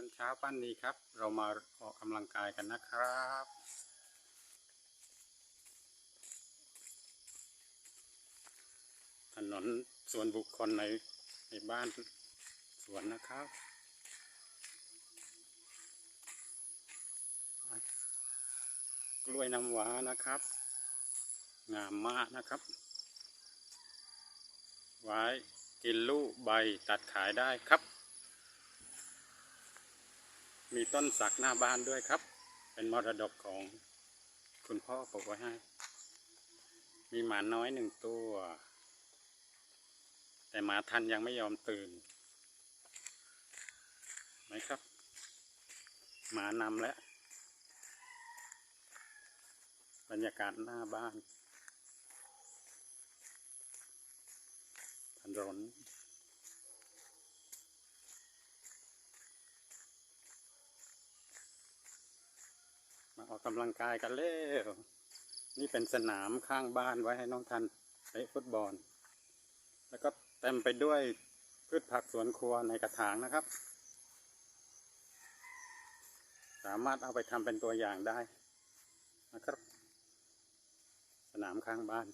ามเช้าป้นนี้ครับ เรามาออกกำลังกายกันนะครับ ถนนส่วนบุคคลในในบ้านสวนนะครับกล้วยน้ำว้านะครับ งามมากนะครับ ไว้กินลูกใบตัดขายได้ครับ มีต้นสักหน้าบ้านด้วยครับ เป็นมรดกของคุณพ่อปลูกไว้ให้ มีหมาน้อยหนึ่งตัว แต่หมาทันยังไม่ยอมตื่นไหมครับ หมานำแล้ว บรรยากาศหน้าบ้านถนน ออกกำลังกายกันเร็วนี่เป็นสนามข้างบ้านไว้ให้น้องทันเตะฟุตบอล แล้วก็เต็มไปด้วยพืชผักสวนครัวในกระถางนะครับ สามารถเอาไปทำเป็นตัวอย่างได้นะครับ สนามข้างบ้าน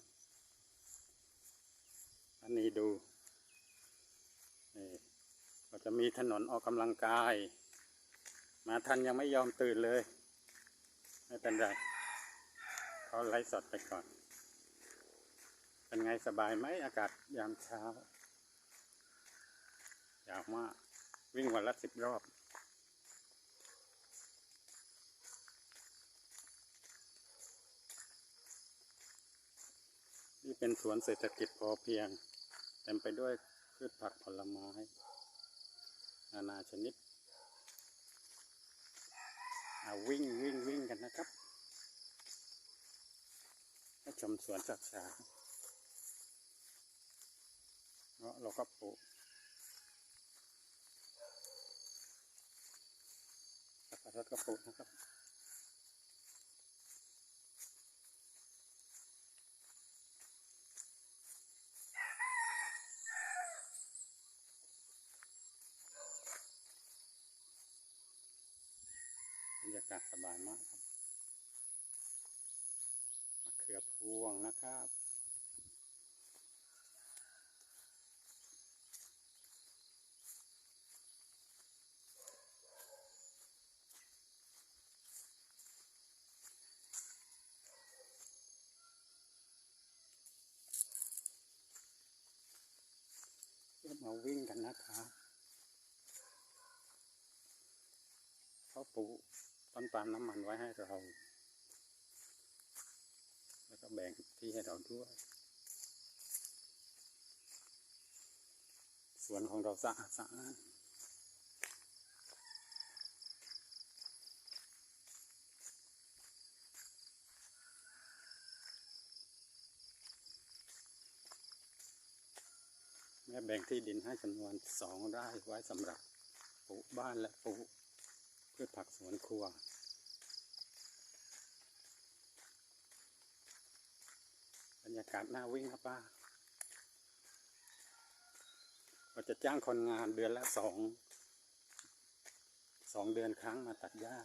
อันนี้ดูนี่ก็จะมีถนนออกกำลังกาย มาทันยังไม่ยอมตื่นเลย ไม่เป็นไรเขาไล่สดไปก่อน เป็นไงสบายไหมอากาศยามเช้ายาวมาก วิ่งวันละสิบรอบ นี่เป็นสวนเศรษฐกิจพอเพียง เต็มไปด้วยพืชผักผลไม้ นานาชนิด วิ่งวิ่งวิ่งกันนะครับให้ชมสวนจักษาเงาะเราก็ปลูกสับปะรก็ปลูกนะครับากาศสบายมากครับมะเขือพวงนะครับเรามมาวิ่งกันนะครับเขาปลูก ต้นปาล์มน้ำมันไว้ให้เรา แล้วก็แบ่งที่ให้เราด้วยสวนของเราสะอาดสะอาดแม่แบ่งที่ดินให้จำนวนสองไร่ไว้สำหรับปลูกบ้านและปลูก พืชผักสวนครัว บรรยากาศน่าวิ่งครับป้าเราจะจ้างคนงานเดือนละสอง สองเดือนครั้งมาตัดหญ้า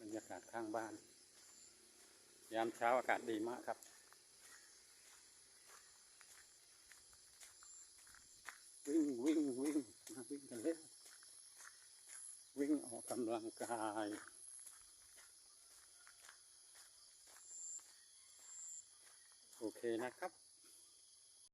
บรรยากาศข้างบ้าน ยามเช้าอากาศดีมากครับ วิ่งวิ่งวิ่งมาวิ่งกันเลยวิ่งออก กำลังกาย โอเคนะครับ